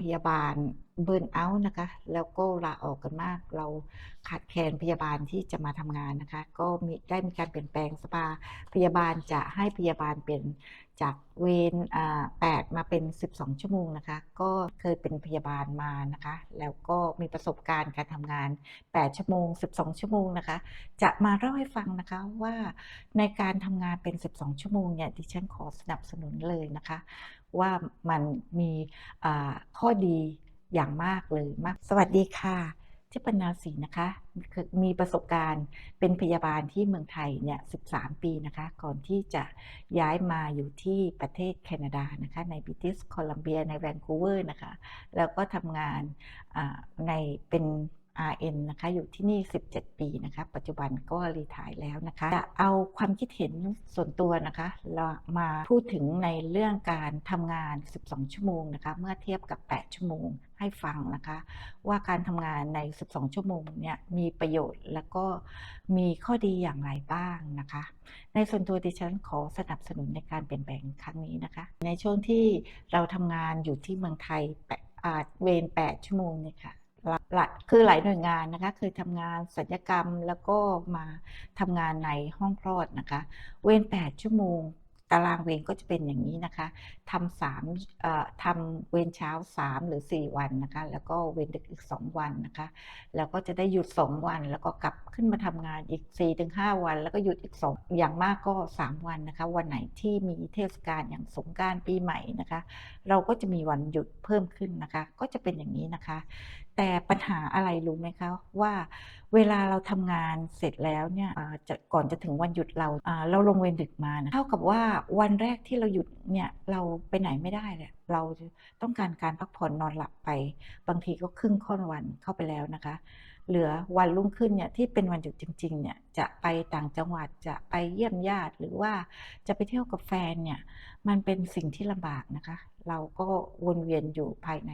พยาบาลเบิร์นเอาท์นะคะ แล้วก็ลาออกกันมาก เราขาดแคลนพยาบาลที่จะมาทำงานนะคะ ก็มีได้มีการเปลี่ยนแปลงสภาพยาบาลจะให้พยาบาลเป็น จากเวรอ่า8มาเป็น 12 ชั่วโมงนะคะ ก็เคยเป็นพยาบาลมานะคะ แล้วก็มีประสบการณ์การทำงาน 8 ชั่วโมง 12 ชั่วโมงนะคะ จะมาเล่าให้ฟังนะคะว่าในการทำงานเป็น 12 ชั่วโมงเนี่ยดิฉันขอสนับสนุนเลยนะคะ ว่ามันมีข้อดีอย่างมากเลยมาก สวัสดีค่ะ ทิพนาศรีนะคะมีประสบการณ์เป็นพยาบาลที่เมืองไทยเนี่ย13 ปีนะคะ ก่อนที่จะย้ายมาอยู่ที่ประเทศแคนาดานะคะในบริติชโคลัมเบียในแวนคูเวอร์นะคะ แล้วก็ทำงานในเป็น RN นะคะอยู่ที่นี่ 17 ปีนะคะปัจจุบันก็รีไทายแล้วนะคะจะเอาความคิดเห็นส่วนตัวนะคะเรามาพูดถึงในเรื่องการทำงาน 12 ชั่วโมงนะคะเมื่อเทียบกับ 8 ชั่วโมงให้ฟังนะคะ ว่าการทำงานใน 12 ชั่วโมงเนี่ยมีประโยชน์แล้วก็มีข้อดีอย่างไรบ้างนะคะ ในส่วนตัวดิฉันขอสนับสนุนในการเปลี่ยนแปลงครั้งนี้นะคะ ในช่วงที่เราทำงานอยู่ที่เมืองไทยแปดเวร8ชั่วโมงเนี่ยค่ะ คือหลายหน่วยงานนะคะเคยทำงานสัญญกรรมแล้วก็มาทำงานในห้องคลอดนะคะ เว้น 8 ชั่วโมง ตารางเวรก็จะเป็นอย่างนี้นะคะทำสามทำเวรเช้า 3 หรือ 4 วันนะคะ แล้วก็เวรดึกอีก 2 วันนะคะ แล้วก็จะได้หยุด 2 วัน แล้วก็กลับขึ้นมาทำงานอีก 4-5 วัน แล้วก็หยุดอีก 2 อย่างมากก็ 3 วันนะคะ วันไหนที่มีเทศกาลอย่างสงกานต์ปีใหม่นะคะ เราก็จะมีวันหยุดเพิ่มขึ้นนะคะ ก็จะเป็นอย่างนี้นะคะ แต่ปัญหาอะไรรู้ไหมคะว่า เวลาเราทำงานเสร็จแล้วเนี่ยจะก่อนจะถึงวันหยุดเราอ่าเราลงเวรดึกมานะเท่ากับว่าวันแรกที่เราหยุดเนี่ยเราไปไหนไม่ได้เลยเราต้องการการพักผ่อนนอนหลับไป บางทีก็ครึ่งค่อนวันเข้าไปแล้วนะคะ เหลือวันรุ่งขึ้นเนี่ยที่เป็นวันหยุดจริงๆเนี่ยจะไปต่างจังหวัดจะไปเยี่ยมญาติหรือว่าจะไปเที่ยวกับแฟนเนี่ยมันเป็นสิ่งที่ลำบากนะคะ เราก็วนเวียนอยู่ภายใน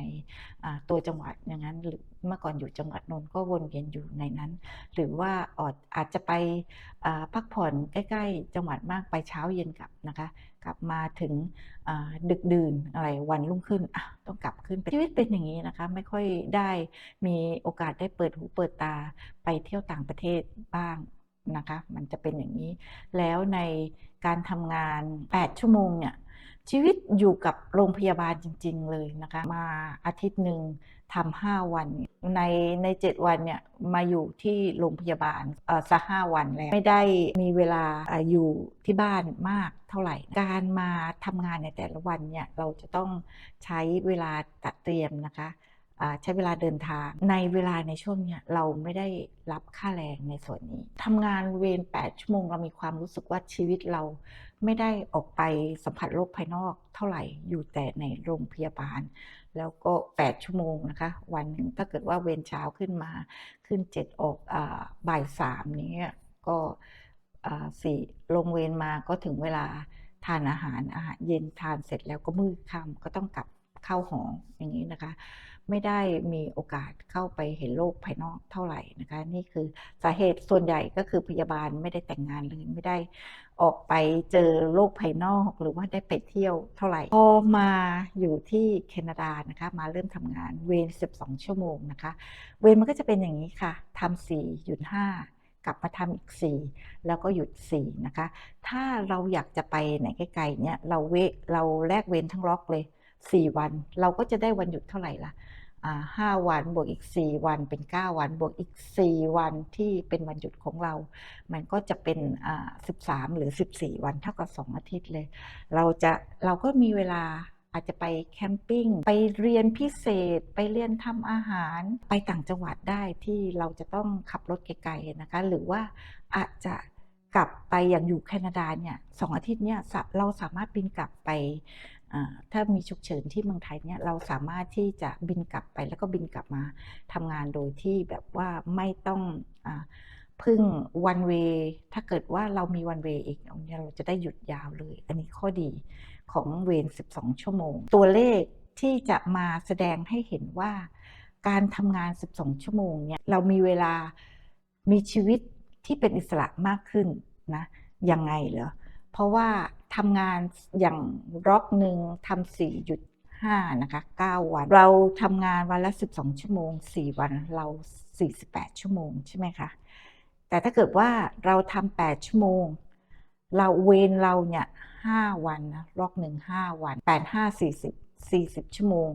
ตัวจังหวัดอย่างนั้นหรือเมื่อก่อนอยู่จังหวัดนนท์ก็วนเวียนอยู่ในนั้น หรือว่าอาจจะไปพักผ่อนใกล้ ๆ จังหวัดมากไปเช้าเย็นกลับนะคะ กลับมาถึงดึกดื่นอะไรวันรุ่งขึ้นต้องกลับขึ้นชีวิตเป็นอย่างนี้นะคะ ไม่ค่อยได้มีโอกาสได้เปิดหูเปิดตาไปเที่ยวต่างประเทศบ้าง นะคะ มันจะเป็นอย่างนี้ แล้วในการทำงาน 8 ชั่วโมงเนี่ยชีวิตอยู่กับโรงพยาบาลจริง ๆ เลยนะคะ มาอาทิตย์หนึ่งทำห้าวัน ในในเจ็ดวันเนี่ยมาอยู่ที่โรงพยาบาลสักห้าวันแล้วไม่ได้มีเวลาออยู่ที่บ้านมากเท่าไหร่ การมาทำงานในแต่ละวันเนี่ยเราจะต้องใช้เวลาตัดเตรียมนะคะ ใช้เวลาเดินทาง ในเวลาในช่วงเนี้ยเราไม่ได้รับค่าแรงในส่วนนี้ทำงานเวร 8 ชั่วโมงเรามีความรู้สึกว่าชีวิตเราไม่ได้ออกไปสัมผัสโลกภายนอกเท่าไหร่อยู่แต่ในโรงพยาบาล แล้วก็ 8 ชั่วโมงนะคะ วันหนึ่งถ้าเกิดว่าเวรเช้าขึ้นมาขึ้น 7 ออกอบ่ายสามนี้ก็สี่ลงเวรมาก็ถึงเวลาทานอาหารอาหารเย็นทานเสร็จแล้วก็มืดค่ำก็ต้องกลับ เข้าหออย่างนี้นะคะ ไม่ได้มีโอกาสเข้าไปเห็นโลกภายนอกเท่าไหร่นะคะ นี่คือสาเหตุส่วนใหญ่ก็คือพยาบาลไม่ได้แต่งงานเลยไม่ได้ออกไปเจอโลกภายนอกหรือว่าได้ไปเที่ยวเท่าไหร่พอมาอยู่ที่แคนาดานะคะมาเริ่มทำงานเวร12 ชั่วโมงนะคะ เวรมันก็จะเป็นอย่างนี้ค่ะทำสี่หยุดห้ากลับมาทำอีก 4 แล้วก็หยุด 4 นะคะ ถ้าเราอยากจะไปไหนไกลๆเนี่ยเราเวเราแลกเวรทั้งล็อกเลย 4 วัน เราก็จะได้วันหยุดเท่าไหร่ล่ะอ่าห้าวันบวกอีก 4 วันเป็น 9 วันบวกอีก 4 วันที่เป็นวันหยุดของเรา มันก็จะเป็นอ่า13 หรือ 14 วันเท่ากับ 2 อาทิตย์เลย เราจะเราก็มีเวลาอาจจะไปแคมปิ้งไปเรียนพิเศษ ไปเรียนทำอาหาร ไปต่างจังหวัดได้ที่เราจะต้องขับรถไกลๆนะคะ หรือว่าอาจจะกลับไปอย่างอยู่แคนาดาเนี่ยสองอาทิตย์เนี่ยเราสามารถบินกลับไป ถ้ามีฉุกเฉินที่เมืองไทยเนี่ยเราสามารถที่จะบินกลับไปแล้วก็บินกลับมาทำงานโดยที่แบบว่าไม่ต้องอพึ่งวันเวถ้าเกิดว่าเรามีวันเวอีกเนี่ยเราจะได้หยุดยาวเลย อันนี้ข้อดีของเวร 12 ชั่วโมง ตัวเลขที่จะมาแสดงให้เห็นว่า การทำงาน 12 ชั่วโมงเนี่ยเรามีเวลามีชีวิตที่เป็นอิสระมากขึ้นนะยังไงเหรอเพราะว่า ทำงานอย่างร็อกหนึ่งทำสี่หยุด5นะคะ9วัน เราทำงานวันละ12ชั่วโมง4วันเรา48ชั่วโมงใช่ไหมคะแต่ถ้าเกิดว่าเราทำ8ชั่วโมง เราเวนเราเนี่ย5วันนะล็อกหนึ่ง5วัน8 5 40 40ชั่วโมง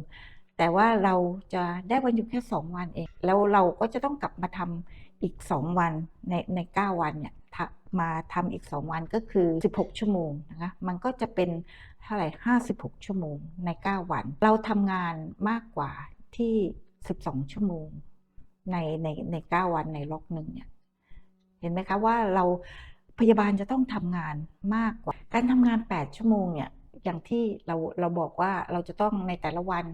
แต่ว่าเราจะได้วันหยุดแค่2วันเอง แล้วเราก็จะต้องกลับมาทำอีก2วันในใน9วันเนี่ย มาทำอีก 2 วันก็คือ 16 ชั่วโมงนะคะมันก็จะเป็นเท่าไหร่56 ชั่วโมงใน 9 วัน เราทำงานมากกว่าที่ 12 ชั่วโมงในในใน 9 วันในล็อกหนึ่งเนี่ยเห็นไหมคะว่าเราพยาบาลจะต้องทำงานมากกว่า การทำงาน 8 ชั่วโมงเนี่ยอย่างที่เราเราบอกว่าเราจะต้องในแต่ละวัน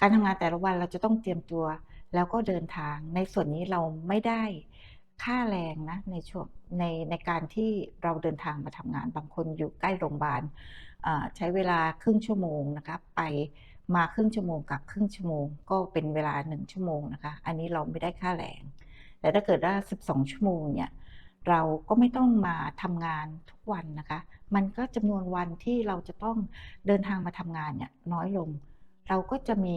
การทำงานแต่ละวันเราจะต้องเตรียมตัวแล้วก็เดินทางในส่วนนี้เราไม่ได้ ค่าแรงนะในช่วงในในการที่เราเดินทางมาทำงาน บางคนอยู่ใกล้โรงพยาบาลใช้เวลาครึ่งชั่วโมงนะคะไปมาครึ่งชั่วโมงกับครึ่งชั่วโมง ก็เป็นเวลา1ชั่วโมงนะคะอันนี้เราไม่ได้ค่าแรง แต่ถ้าเกิดว่า 12 ชั่วโมงเนี่ยเราก็ไม่ต้องมาทำงานทุกวันนะคะ มันก็จำนวนวันที่เราจะต้องเดินทางมาทำงานเนี่ยน้อยลง เราก็จะมี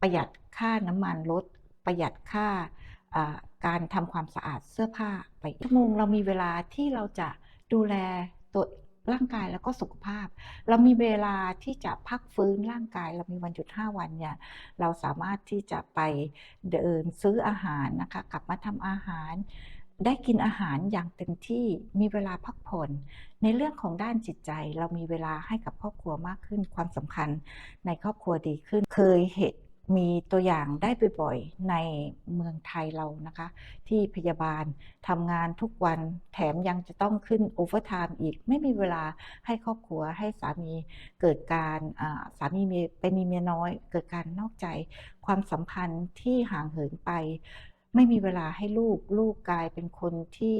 ประหยัดค่าน้ำมันลดประหยัดค่า การทำความสะอาดเสื้อผ้าไปชั่วโมงเรามีเวลาที่เราจะดูแลตัวร่างกายแล้วก็สุขภาพ เรามีเวลาที่จะพักฟื้นร่างกาย เรามีวันหยุด 5 วันเนี่ยเราสามารถที่จะไปเดินซื้ออาหารนะคะกลับมาทำอาหาร ได้กินอาหารอย่างเต็มที่มีเวลาพักผ่อนในเรื่องของด้านจิตใจ เรามีเวลาให้กับครอบครัวมากขึ้นความสำคัญในครอบครัวดีขึ้นเคยเห็น มีตัวอย่างได้บ่อยๆในเมืองไทยเรานะคะ ที่พยาบาลทำงานทุกวันแถมยังจะต้องขึ้นโอเวอร์ไทม์อีก ไม่มีเวลาให้ครอบครัวให้สามีเกิดการสามีมีไปมีเมียน้อย เกิดการนอกใจ ความสัมพันธ์ที่ห่างเหินไป ไม่มีเวลาให้ลูกลูกกลายเป็นคนที่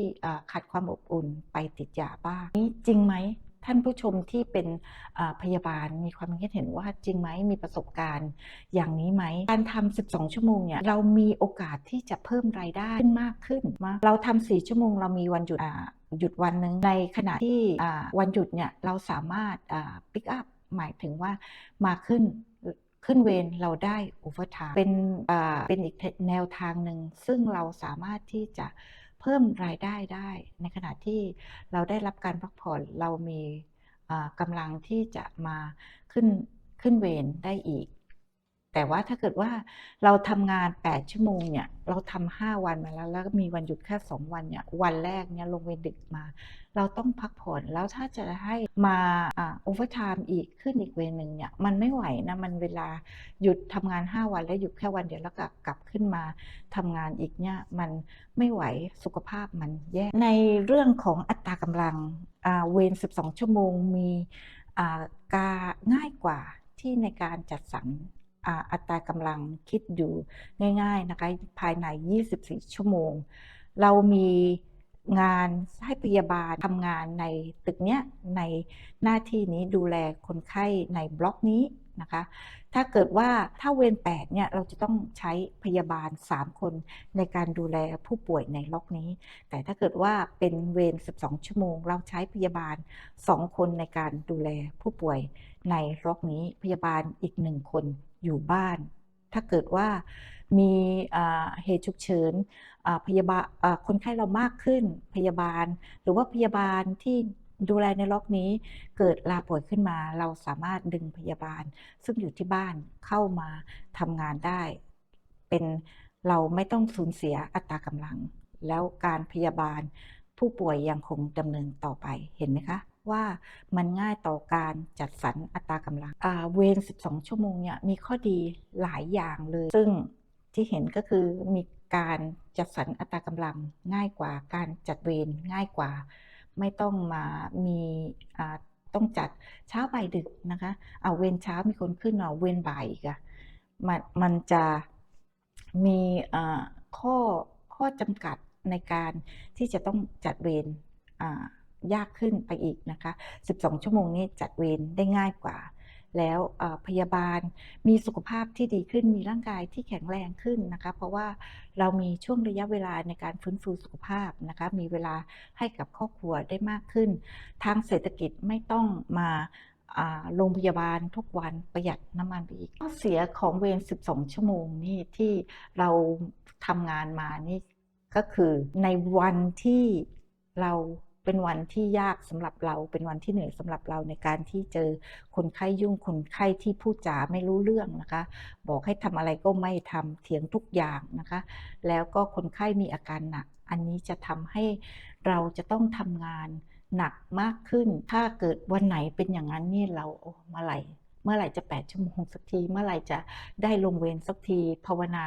ขาดความอบอุ่นไปติดยาบ้านี่จริงไหม ท่านผู้ชมที่เป็นพยาบาลมีความคิดเห็นว่าจริงไหมมีประสบการณ์อย่างนี้ไหมการทำ12 ชั่วโมงเนี่ยเรามีโอกาสที่จะเพิ่มรายได้ขึ้นมากขึ้นมาเราทำ4ชั่วโมงเรามีวันหยุดหยุดวันหนึ่งในขณะที่วันหยุดเนี่ยเราสามารถปิกอัพหมายถึงว่ามาขึ้นขึ้นเวรเราได้โอเวอร์ไทม์เป็นเป็นอีกแนวทางหนึ่งซึ่งเราสามารถที่จะ เพิ่มรายได้ได้ ในขณะที่เราได้รับการพักผ่อนเรามีกำลังที่จะมาขึ้นขึ้นเวรได้อีก แต่ว่าถ้าเกิดว่าเราทำงาน 8 ชั่วโมงเนี่ยเราทำ5วันมาแล้ว แล้วก็มีวันหยุดแค่ 2 วันเนี่ยวันแรกเนี่ยลงเวรดึกมา เราต้องพักผ่อนแล้วถ้าจะให้มาโอเวอร์ไทม์อีกขึ้นอีกเวรหนึ่งเนี่ยมันไม่ไหวนะมันเวลาหยุดทำงาน 5 วันแล้วหยุดแค่วันเดียวแล้วก็กลับขึ้นมาทำงานอีกเนี่ยมันไม่ไหวสุขภาพมันแย่ในเรื่องของอัตรากำลังเวร 12 ชั่วโมงมีอ่ากาง่ายกว่าที่ในการจัดสรร อัตรากำลังคิดดูง่ายๆนะคะภายใน 24 ชั่วโมง เรามีงานให้พยาบาลทำงานในตึกเนี้ยในหน้าที่นี้ดูแลคนไข้ในบล็อกนี้นะคะ ถ้าเกิดว่าถ้าเวร8เนี่ยเราจะต้องใช้พยาบาล 3 คนในการดูแลผู้ป่วยในล็อกนี้ แต่ถ้าเกิดว่าเป็นเวร 12 ชั่วโมง เราใช้พยาบาล 2 คนในการดูแลผู้ป่วยในล็อกนี้ พยาบาลอีก 1 คน อยู่บ้าน ถ้าเกิดว่ามีเหตุฉุกเฉินพยาบาลอ่าคนไข้เรามากขึ้นพยาบาล หรือว่าพยาบาลที่ดูแลในล็อกนี้เกิดลาป่วยขึ้นมา เราสามารถดึงพยาบาล ซึ่งอยู่ที่บ้านเข้ามาทำงานได้ เป็นเราไม่ต้องสูญเสียอัตรากำลัง แล้วการพยาบาลผู้ป่วยยังคงดำเนินต่อไปเห็นไหมคะ ว่ามันง่ายต่อการจัดสรรอัตรากำลังเวร 12 ชั่วโมงเนี่ยมีข้อดีหลายอย่างเลย ซึ่งที่เห็นก็คือมีการจัดสรรอัตรากำลังง่ายกว่า การจัดเวรง่ายกว่า ไม่ต้องมามีต้องจัดเช้าบ่ายดึกนะคะเอาเวรเช้ามีคนขึ้นเอาเวรบ่ายอีกอะมันมันจะมีข้อข้อจำกัดในการที่จะต้องจัดเวร ยากขึ้นไปอีกนะคะ 12 ชั่วโมงนี้จัดเวรได้ง่ายกว่า แล้วพยาบาลมีสุขภาพที่ดีขึ้น มีร่างกายที่แข็งแรงขึ้นนะคะ เพราะว่าเรามีช่วงระยะเวลาในการฟื้นฟูสุขภาพนะคะ มีเวลาให้กับครอบครัวได้มากขึ้น ทางเศรษฐกิจไม่ต้องมาอ่าโรงพยาบาลทุกวันประหยัดน้ำมันไปอีกข้อเสียของเวร 12 ชั่วโมงนี่ที่เราทำงานมานี่ก็คือในวันที่เรา เป็นวันที่ยากสำหรับเรา เป็นวันที่เหนื่อยสำหรับเราในการที่เจอคนไข้ยุ่งคนไข้ที่พูดจาไม่รู้เรื่องนะคะ บอกให้ทำอะไรก็ไม่ทำเถียงทุกอย่างนะคะ แล้วก็คนไข้มีอาการหนัก อันนี้จะทำให้เราจะต้องทำงานหนักมากขึ้น ถ้าเกิดวันไหนเป็นอย่างนั้นนี่เราโอ้เมื่อไหล มื่อไหร่จะ 8 ชั่วโมงสักที เมื่อไหร่จะได้ลงเวรสักที ภาวนา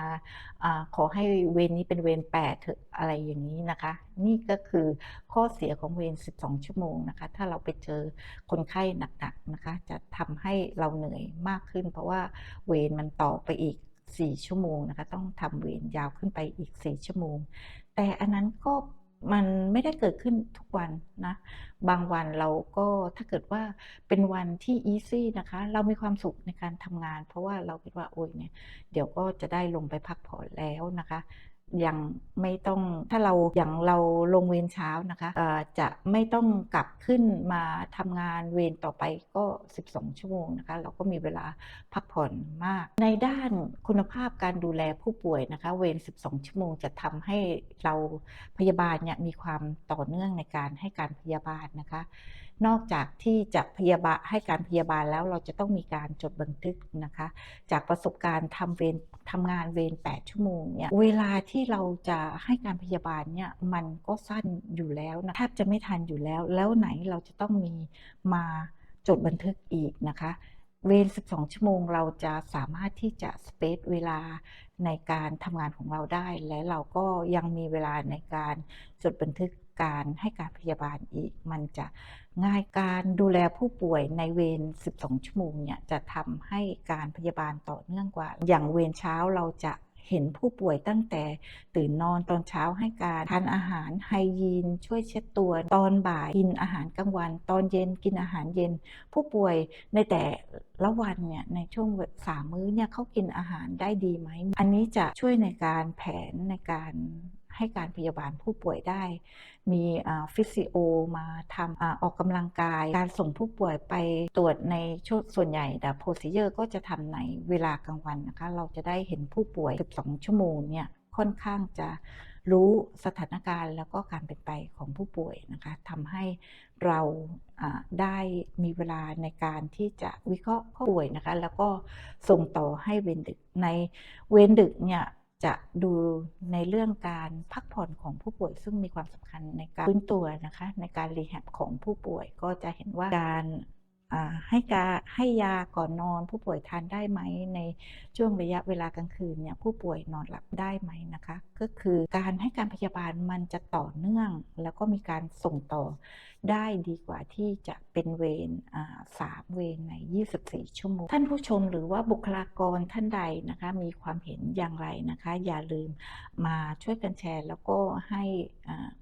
อขอให้เวรนี้เป็นเวร8เถอะอะไรอย่างนี้นะคะ นี่ก็คือข้อเสียของเวร 12 ชั่วโมงนะคะ ถ้าเราไปเจอคนไข้หนักๆนะคะ จะทำให้เราเหนื่อยมากขึ้น เพราะว่าเวรมันต่อไปอีก4ชั่วโมงนะคะ ต้องทำเวรยาวขึ้นไปอีก 4 ชั่วโมง แต่อันนั้นก็ มันไม่ได้เกิดขึ้นทุกวันนะ บางวันเราก็ถ้าเกิดว่าเป็นวันที่อีซี่นะคะ เรามีความสุขในการทำงาน เพราะว่าเราคิดว่าโอ้ยเนี่ย เดี๋ยวก็จะได้ลงไปพักผ่อนแล้วนะคะ ยังไม่ต้องถ้าเราอย่างเราลงเวรเช้านะคะจะไม่ต้องกลับขึ้นมาทำงานเวรต่อไปก็ 12 ชั่วโมงนะคะ เราก็มีเวลาพักผ่อนมาก ในด้านคุณภาพการดูแลผู้ป่วยนะคะ เวร 12 ชั่วโมงจะทำให้เราพยาบาลเนี่ยมีความต่อเนื่องในการให้การพยาบาลนะคะ นอกจากที่จะพยาบาลให้การพยาบาลแล้วเราจะต้องมีการจดบันทึกนะคะ จากประสบการณ์ทำเวรทำงานเวร 8 ชั่วโมงเนี่ยเวลาที่เราจะให้การพยาบาลเนี่ยมันก็สั้นอยู่แล้วนะแทบจะไม่ทันอยู่แล้ว แล้วไหนเราจะต้องมีมาจดบันทึกอีกนะคะเวร 12 ชั่วโมง เราจะสามารถที่จะสเปซเวลาในการทำงานของเราได้ และเราก็ยังมีเวลาในการจดบันทึก การให้การพยาบาลอีก มันจะง่ายการดูแลผู้ป่วยในเวร 12 ชั่วโมงเนี่ยจะทำให้การพยาบาลต่อเนื่องกว่า อย่างเวรเช้าเราจะเห็นผู้ป่วยตั้งแต่ตื่นนอนตอนเช้าให้การทานอาหารไฮยีน ช่วยเช็ดตัว ตอนบ่ายกินอาหารกลางวัน ตอนเย็นกินอาหารเย็น ผู้ป่วยในแต่ละวันเนี่ยในช่วงสามมื้อเนี่ยเขากินอาหารได้ดีไหม อันนี้จะช่วยในการแผนในการ ให้การพยาบาลผู้ป่วยได้ มีฟิสิโอมาทำอออกกำลังกาย การส่งผู้ป่วยไปตรวจในช่วงส่วนใหญ่แต่โพซิเยอร์ก็จะทำในเวลากลางวันนะคะ เราจะได้เห็นผู้ป่วย 12 ชั่วโมงเนี่ยค่อนข้างจะรู้สถานการณ์แล้วก็การเป็นไปของผู้ป่วยนะคะทำให้เราอ่าได้มีเวลาในการที่จะวิเคราะห์ผู้ป่วยนะคะ แล้วก็ส่งต่อให้เวรดึกในเวรดึกเนี่ย จะดูในเรื่องการพักผ่อนของผู้ป่วย ซึ่งมีความสำคัญในการฟื้นตัวนะคะในการรีแฮบของผู้ป่วยก็จะเห็นว่าการให้กาให้ยาก่อนนอนผู้ป่วยทานได้ไหม ในช่วงระยะเวลากลางคืนเนี่ยผู้ป่วยนอนหลับได้ไหมนะคะ ก็คือการให้การพยาบาลมันจะต่อเนื่อง แล้วก็มีการส่งต่อ ได้ดีกว่าที่จะเป็นเวรสามเวรใน 24 ชั่วโมง ท่านผู้ชมหรือว่าบุคลากรท่านใดนะคะ มีความเห็นอย่างไรนะคะ อย่าลืมมาช่วยกันแชร์ แล้วก็ให้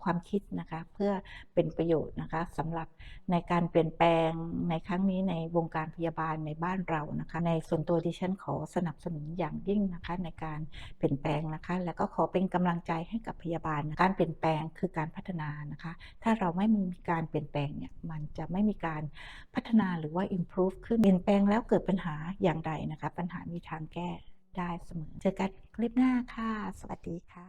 ความคิดนะคะ เพื่อเป็นประโยชน์นะคะสำหรับในการเปลี่ยนแปลงในครั้งนี้ในวงการพยาบาลในบ้านเรานะคะ ในส่วนตัวดิฉันขอสนับสนุนอย่างยิ่งนะคะในการเปลี่ยนแปลงนะคะ แล้วก็ขอเป็นกำลังใจให้กับพยาบาล การเปลี่ยนแปลงคือการพัฒนานะคะ ถ้าเราไม่มีการเปลี่ยนแปลงเนี่ยมันจะไม่มีการพัฒนาหรือว่า improve ขึ้นเปลี่ยนแปลงแล้วเกิดปัญหาอย่างใดนะคะ ปัญหามีทางแก้ได้เสมอ เจอกันคลิปหน้าค่ะ สวัสดีค่ะ